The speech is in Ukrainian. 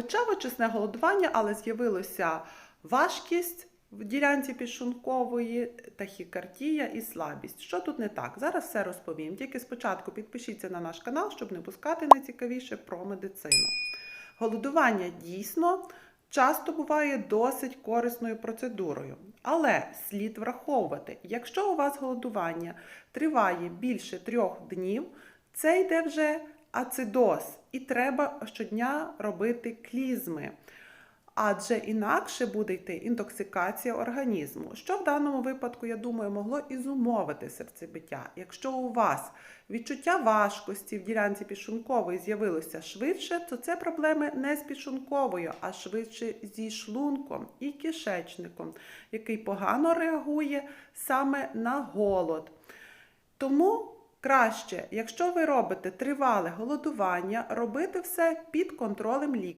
Почав очисне голодування, але з'явилося важкість в ділянці підшлункової, тахікардія і слабість. Що тут не так? Зараз все розповім. Тільки спочатку підпишіться на наш канал, щоб не пускати найцікавіше про медицину. Голодування дійсно часто буває досить корисною процедурою. Але слід враховувати, якщо у вас голодування триває більше трьох днів, це йде вже ацидоз, і треба щодня робити клізми. Адже інакше буде йти інтоксикація організму, що в даному випадку, я думаю, могло і зумовити серцебиття. Якщо у вас відчуття важкості в ділянці підшлункової з'явилося швидше, то це проблеми не з підшлунковою, а швидше зі шлунком і кишечником, який погано реагує саме на голод. Тому краще, якщо ви робите тривале голодування, робити все під контролем лікаря.